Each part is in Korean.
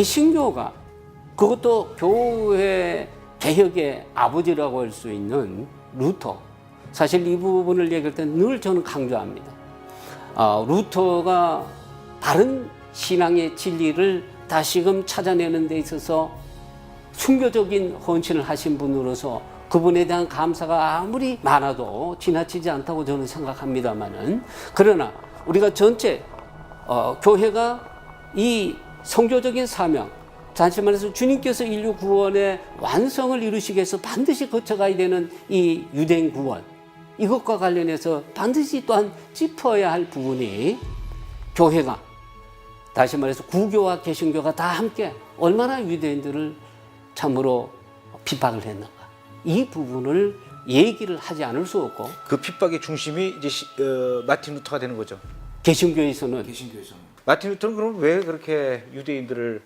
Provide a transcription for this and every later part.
개신교가 그것도 교회 개혁의 아버지라고 할 수 있는 루터 사실 이 부분을 얘기할 때 늘 저는 강조합니다. 아, 루터가 바른 신앙의 진리를 다시금 찾아내는 데 있어서 순교적인 헌신을 하신 분으로서 그분에 대한 감사가 아무리 많아도 지나치지 않다고 저는 생각합니다만은 그러나 우리가 전체 어, 교회가 이 성교적인 사명 다시 말해서 주님께서 인류 구원의 완성을 이루시기 위해서 반드시 거쳐가야 되는 이 유대인 구원 이것과 관련해서 반드시 또한 짚어야 할 부분이 교회가 다시 말해서 구교와 개신교가 다 함께 얼마나 유대인들을 참으로 핍박을 했는가 이 부분을 얘기를 하지 않을 수 없고 그 핍박의 중심이 이제 시- 어, 마틴 루터가 되는 거죠. 개신교에서는 개신교에서는 마틴 루터는 그럼 왜 그렇게 유대인들을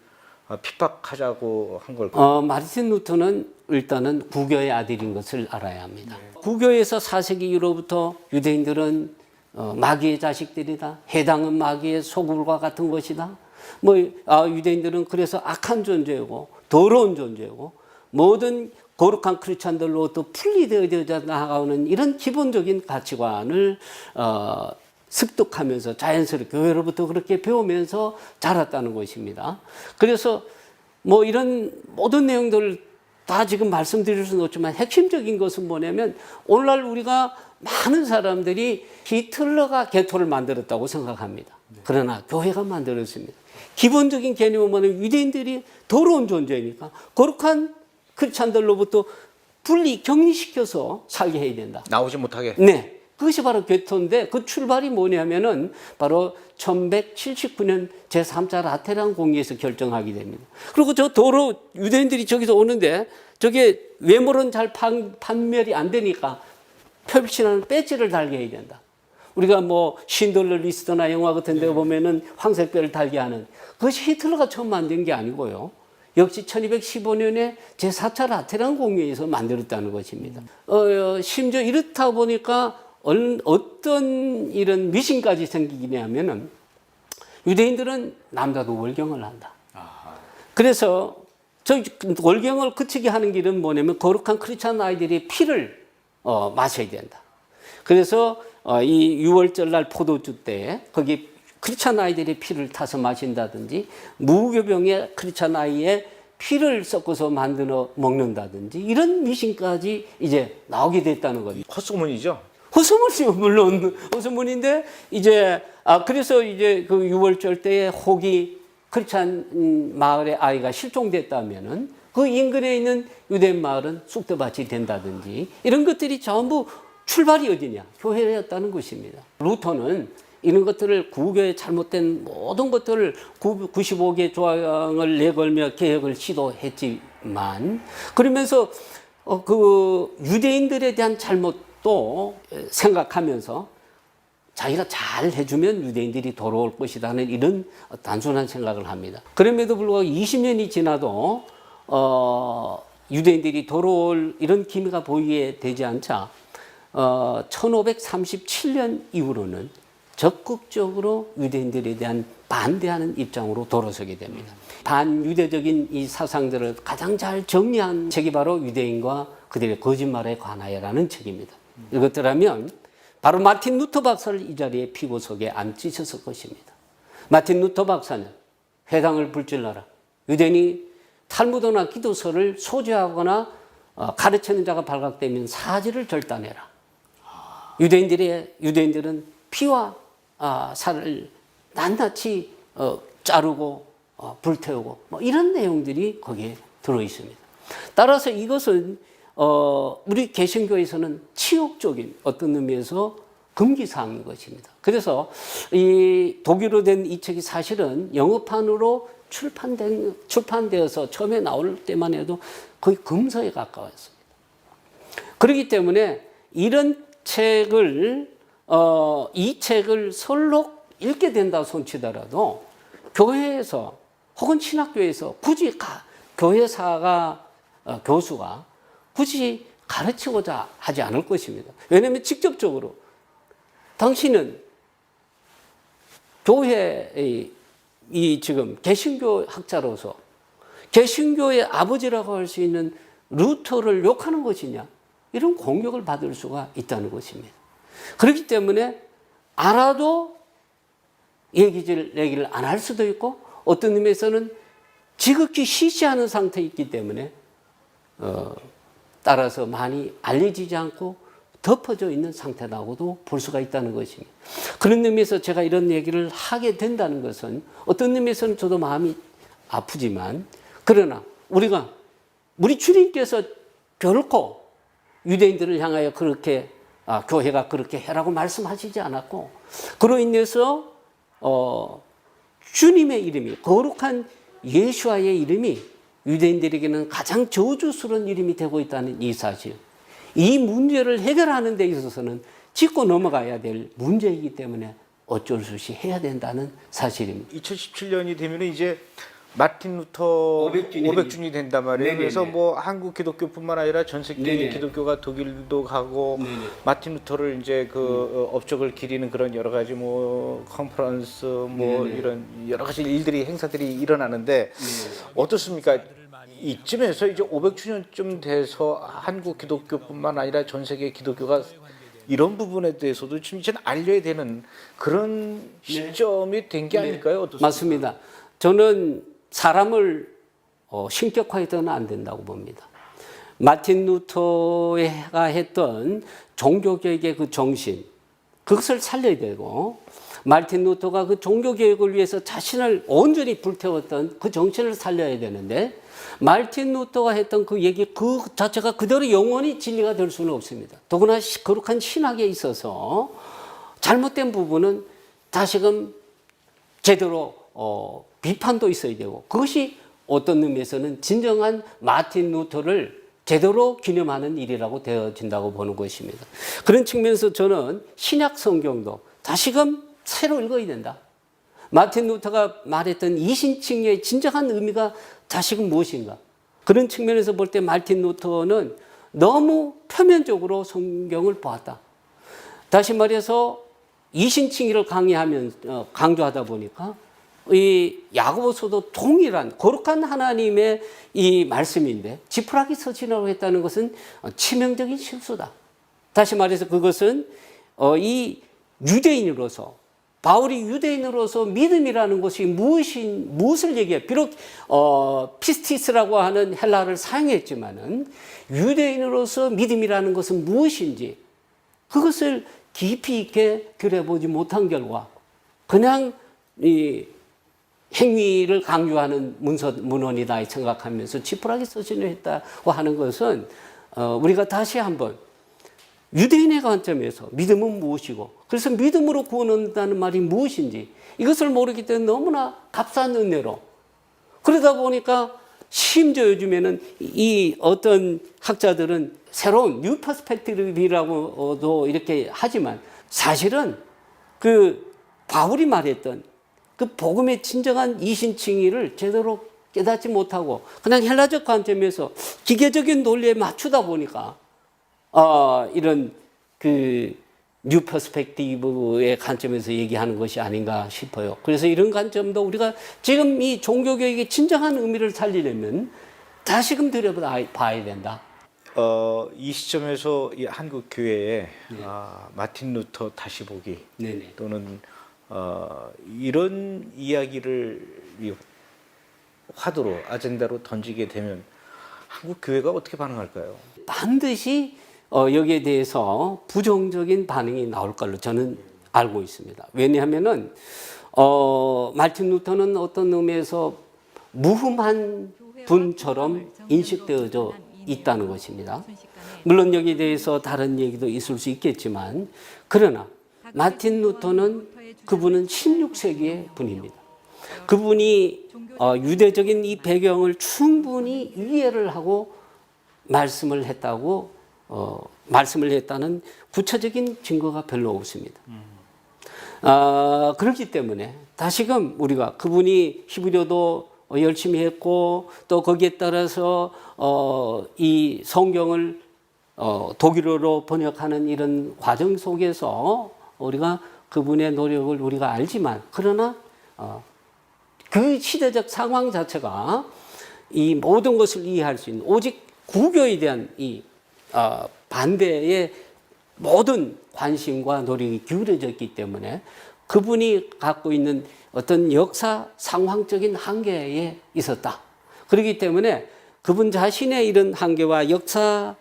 어, 핍박하자고 한 걸까? 어, 마르틴 루터는 일단은 구교의 아들인 것을 알아야 합니다. 구교에서 4세기 이후로부터 유대인들은 어, 마귀의 자식들이다. 해당은 마귀의 소굴과 같은 것이다. 뭐 아, 유대인들은 그래서 악한 존재고 더러운 존재고 모든 거룩한 크리스찬들로부터 분리되어져 나가오는 이런 기본적인 가치관을 어, 습득하면서 자연스럽게 교회로부터 그렇게 배우면서 자랐다는 것입니다. 그래서 뭐 이런 모든 내용들을 다 지금 말씀드릴 수는 없지만 핵심적인 것은 뭐냐면 오늘날 우리가 많은 사람들이 히틀러가 개토를 만들었다고 생각합니다. 그러나 교회가 만들었습니다. 기본적인 개념은 뭐냐면 유대인들이 더러운 존재니까 거룩한 크리스찬들로부터 분리 격리시켜서 살게 해야 된다. 나오지 못하게. 네. 그것이 바로 개토인데 그 출발이 뭐냐면은 바로 1179년 제3차 라테란 공의에서 결정하게 됩니다. 그리고 저 도로 유대인들이 저기서 오는데 저게 외모는 잘 판, 판멸이 안 되니까 펼치는 배지를 달게 해야 된다. 우리가 뭐 신들러 리스트나 영화 같은 데 보면은 황색 뼈를 달게 하는 그것이 히틀러가 처음 만든 게 아니고요. 역시 1215년에 제4차 라테란 공회에서 만들었다는 것입니다. 어, 어, 심지어 이렇다 보니까 얼- 어떤 이런 미신까지 생기냐면은 유대인들은 남자도 월경을 한다. 그래서 저 월경을 그치게 하는 길은 뭐냐면 거룩한 크리스찬 아이들이 피를 어, 마셔야 된다. 그래서 어, 이 6월절 날 포도주 때 거기 크리스찬 아이들이 피를 타서 마신다든지 무교병의 크리스찬 아이의 피를 섞어서 만들어 먹는다든지 이런 미신까지 이제 나오게 됐다는 거죠. 헛소문이죠. 허수문이요 물론 허수문인데 이제 아 그래서 이제 그 6월절 때에 혹이 크리스찬 음, 마을의 아이가 실종됐다면은 그 인근에 있는 유대인 마을은 쑥대밭이 된다든지 이런 것들이 전부 출발이 어디냐 교회였다는 것입니다. 루터는 이런 것들을 구교의 잘못된 모든 것들을 95개 조항을 내걸며 개혁을 시도했지만 그러면서 어, 그 유대인들에 대한 잘못 도 생각하면서 자기가 잘 해주면 유대인들이 돌아올 것이라는 이런 단순한 생각을 합니다. 그럼에도 불구하고 20년이 지나도 어, 유대인들이 돌아올 이런 기미가 보이게 되지 않자 어, 1537년 이후로는 적극적으로 유대인들에 대한 반대하는 입장으로 돌아서게 됩니다. 반유대적인 이 사상들을 가장 잘 정리한 책이 바로 유대인과 그들의 거짓말에 관하여라는 책입니다. 이것들하면 바로 마틴 루터 박사를 이 자리에 피고 속에 앉히셨을 것입니다. 마틴 루터 박사는 회당을 불질러라. 유대인이 탈무드나 기도서를 소지하거나 어, 가르치는 자가 발각되면 사지를 절단해라. 유대인들의 유대인들은 피와 아, 살을 낱낱이 어, 자르고 어, 불태우고 뭐 이런 내용들이 거기에 들어 있습니다. 따라서 이것은 어, 우리 개신교에서는 치욕적인 어떤 의미에서 금기 사항인 것입니다. 그래서 이 독일어 된 이 책이 사실은 영어판으로 출판된 출판되어서 처음에 나올 때만 해도 거의 금서에 가까웠습니다. 그렇기 때문에 이런 책을 어, 이 책을 설록 읽게 된다 손치더라도 교회에서 혹은 신학교에서 굳이 가, 교회사가 어, 교수가 굳이 가르치고자 하지 않을 것입니다. 왜냐하면 직접적으로 당신은 교회의 이 지금 개신교 학자로서 개신교의 아버지라고 할 수 있는 루터를 욕하는 것이냐 이런 공격을 받을 수가 있다는 것입니다. 그렇기 때문에 알아도 얘기를 얘기를 안 할 수도 있고 어떤 의미에서는 지극히 시시하는 상태에 있기 때문에 어, 따라서 많이 알려지지 않고 덮어져 있는 상태라고도 볼 수가 있다는 것입니다. 그런 의미에서 제가 이런 얘기를 하게 된다는 것은 어떤 의미에서는 저도 마음이 아프지만 그러나 우리가 우리 주님께서 결코 유대인들을 향하여 그렇게 아, 교회가 그렇게 해라고 말씀하시지 않았고 그로 인해서 어, 주님의 이름이 거룩한 예수와의 이름이 유대인들에게는 가장 저주스러운 이름이 되고 있다는 이 사실. 이 문제를 해결하는 데 있어서는 짚고 넘어가야 될 문제이기 때문에 어쩔 수 없이 해야 된다는 사실입니다. 2017년이 되면 이제 마틴 루터 500주년이 500주년이 된단 말이에요. 네네네. 그래서 뭐 한국 기독교뿐만 아니라 전 세계 네네. 기독교가 독일도 가고 네네. 마틴 루터를 이제 그 어, 업적을 기리는 그런 여러 가지 뭐 컨퍼런스 뭐 네네. 이런 여러 가지 일들이 행사들이 일어나는데 어떻습니까? 이쯤에서 이제 500주년쯤 돼서 한국 기독교뿐만 아니라 전 세계 기독교가 이런 부분에 대해서도 좀 이제 알려야 되는 그런 시점이 된 게 아닐까요? 어떻습니까? 맞습니다. 저는 사람을 어, 신격화해서는 안 된다고 봅니다. 마틴 루터가 했던 종교개혁의 그 정신, 그것을 살려야 되고, 마틴 루터가 그 종교개혁을 위해서 자신을 온전히 불태웠던 그 정신을 살려야 되는데, 마틴 루터가 했던 그 얘기 그 자체가 그대로 영원히 진리가 될 수는 없습니다. 더구나 시- 거룩한 신학에 있어서 잘못된 부분은 다시금 제대로 어, 비판도 있어야 되고 그것이 어떤 의미에서는 진정한 마틴 루터를 제대로 기념하는 일이라고 되어진다고 보는 것입니다. 그런 측면에서 저는 신약 성경도 다시금 새로 읽어야 된다. 마틴 루터가 말했던 이신칭의 진정한 의미가 다시금 무엇인가? 그런 측면에서 볼 때 마틴 루터는 너무 표면적으로 성경을 보았다. 다시 말해서 이신칭의를 강의하면 어, 강조하다 보니까 이 야고보서도 동일한 거룩한 하나님의 이 말씀인데 지푸라기 서신이라고 했다는 것은 어, 치명적인 실수다. 다시 말해서 그것은 어, 이 유대인으로서 바울이 유대인으로서 믿음이라는 것이 무엇인 무엇을 얘기해? 비록 어, 피스티스라고 하는 헬라를 사용했지만은 유대인으로서 믿음이라는 것은 무엇인지 그것을 깊이 있게 들여보지 못한 결과 그냥 이 행위를 강요하는 문서 문헌이다 생각하면서 지푸라기 서신을 했다고 하는 것은 어, 우리가 다시 한번 유대인의 관점에서 믿음은 무엇이고 그래서 믿음으로 구원한다는 말이 무엇인지 이것을 모르기 때문에 너무나 값싼 은혜로. 그러다 보니까 심지어 요즘에는 이 어떤 학자들은 새로운 뉴 퍼스펙티브라고도 이렇게 하지만 사실은 그 바울이 말했던 그 복음의 진정한 이신칭의를 제대로 깨닫지 못하고 그냥 헬라적 관점에서 기계적인 논리에 맞추다 보니까 어, 이런 그 뉴 퍼스펙티브의 관점에서 얘기하는 것이 아닌가 싶어요. 그래서 이런 관점도 우리가 지금 이 종교교육의 진정한 의미를 살리려면 다시금 들여봐야 된다. 어, 이 시점에서 이 한국 교회에 아, 마틴 루터 다시 보기 네네. 또는 어, 이런 이야기를 이 화두로 아젠다로 던지게 되면 한국 교회가 어떻게 반응할까요? 반드시 어, 여기에 대해서 부정적인 반응이 나올 걸로 저는 알고 있습니다. 왜냐하면은 어, 말틴 루터는 어떤 의미에서 무흠한 분처럼 인식되어져 있다는 것입니다. 물론 여기에 대해서 다른 얘기도 있을 수 있겠지만 그러나 마틴 루터는 그분은 16세기의 분입니다. 그분이 어, 유대적인 이 배경을 충분히 이해를 하고 말씀을 했다고 어, 말씀을 했다는 구체적인 증거가 별로 없습니다. 아, 그렇기 때문에 다시금 우리가 그분이 히브리어도 열심히 했고 또 거기에 따라서 어, 이 성경을 어, 독일어로 번역하는 이런 과정 속에서 우리가 그분의 노력을 우리가 알지만 그러나 어, 그 시대적 상황 자체가 이 모든 것을 이해할 수 있는 오직 구교에 대한 이 어, 반대의 모든 관심과 노력이 기울어졌기 때문에 그분이 갖고 있는 어떤 역사 상황적인 한계에 있었다. 그렇기 때문에 그분 자신의 이런 한계와 역사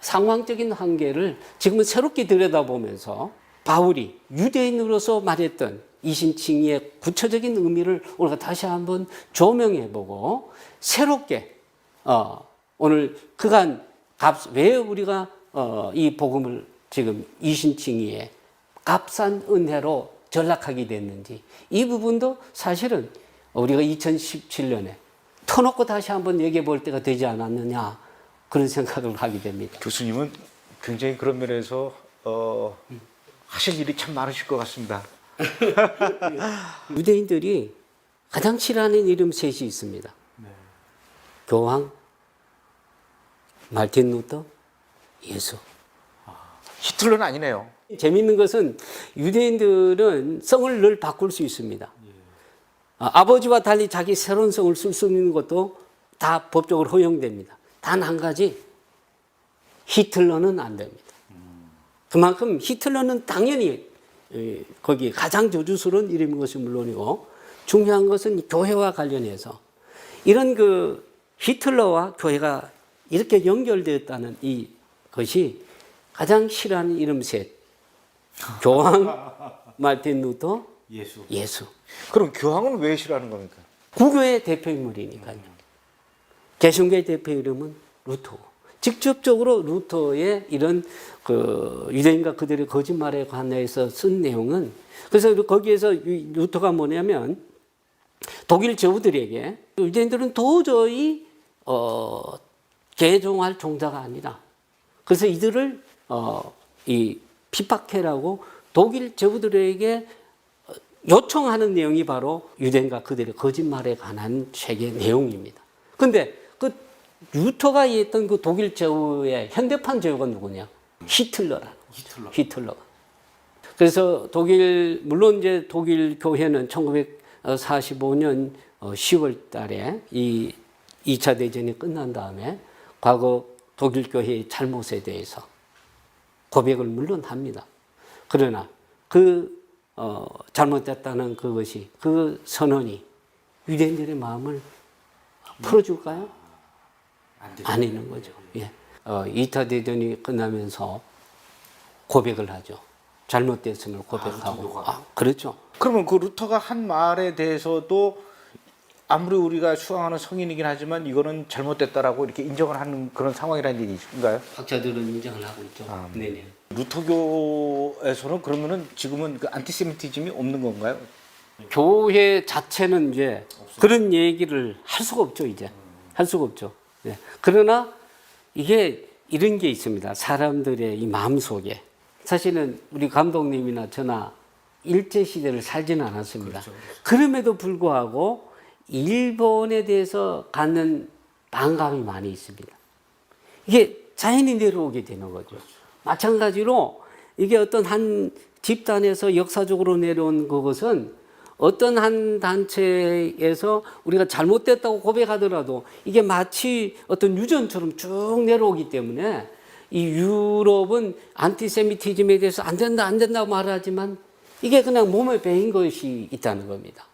상황적인 한계를 지금은 새롭게 들여다보면서 바울이 유대인으로서 말했던 이신칭의의 구체적인 의미를 우리가 다시 한번 조명해보고 새롭게 어, 오늘 그간 값, 왜 우리가 어, 이 복음을 지금 이신칭의의 값싼 은혜로 전락하게 됐는지 이 부분도 사실은 우리가 2017년에 터놓고 다시 한번 얘기해 볼 때가 되지 않았느냐 그런 생각을 하게 됩니다. 교수님은 굉장히 그런 면에서 어, 하실 일이 참 많으실 것 같습니다. 유대인들이 가장 싫어하는 이름 셋이 있습니다. 교황, 마틴 루터, 예수. 히틀러는 아니네요. 재밌는 것은 유대인들은 성을 늘 바꿀 수 있습니다. 아, 아버지와 달리 자기 새로운 성을 쓸 수 있는 것도 다 법적으로 허용됩니다. 단 한 가지 히틀러는 안 됩니다. 그만큼 히틀러는 당연히 에, 거기 가장 저주스러운 이름인 것이 물론이고 중요한 것은 교회와 관련해서 이런 그 히틀러와 교회가 이렇게 연결되었다는 이 것이 가장 싫어하는 이름 셋 교황 마틴 루터 예수. 예수 그럼 교황은 왜 싫어하는 겁니까? 구교의 대표 인물이니까요. 개신교의 대표 이름은 루터. 직접적으로 루터의 이런 그 유대인과 그들의 거짓말에 관해서 쓴 내용은 그래서 거기에서 이 루터가 뭐냐면 독일 제후들에게 유대인들은 도저히 어 개종할 종자가 아니다. 그래서 이들을 어이 핍박해라고 독일 제후들에게 요청하는 내용이 바로 유대인과 그들의 거짓말에 관한 책의 내용입니다. 근데 그 루터가 했던 그 독일 제후의 현대판 제후가 누구냐? 히틀러라는 거죠. 히틀러. 가 그래서 독일 물론 이제 독일 교회는 1945년 10월 달에 이 2차 대전이 끝난 다음에 과거 독일 교회의 잘못에 대해서 고백을 물론 합니다. 그러나 그 어, 잘못됐다는 그것이 그 선언이 유대인들의 마음을 풀어줄까요? 안 되는 거죠. 예. 어, 2차 대전이 끝나면서 고백을 하죠. 잘못됐음을 고백하고. 아, 그렇죠. 그러면 그 루터가 한 말에 대해서도 아무리 우리가 수강하는 성인이긴 하지만 이거는 잘못됐다라고 이렇게 인정을 하는 그런 상황이라는 얘기인가요? 학자들은 인정을 하고 있죠. 아, 네네. 루터교에서는 그러면은 지금은 그 안티세미티즘이 없는 건가요? 교회 자체는 이제 그런 얘기를 할 수가 없죠, 이제. 할 수가 없죠. 네. 그러나 이게 이런 게 있습니다. 사람들의 이 마음 속에. 사실은 우리 감독님이나 저나 일제 시대를 살지는 않았습니다. 그럼에도 불구하고 일본에 대해서 갖는 반감이 많이 있습니다. 이게 자연히 내려오게 되는 거죠. 마찬가지로 이게 어떤 한 집단에서 역사적으로 내려온 그것은 어떤 한 단체에서 우리가 잘못됐다고 고백하더라도 이게 마치 어떤 유전처럼 쭉 내려오기 때문에 이 유럽은 안티세미티즘에 대해서 안 된다, 안 된다고 말하지만 이게 그냥 몸에 배인 것이 있다는 겁니다.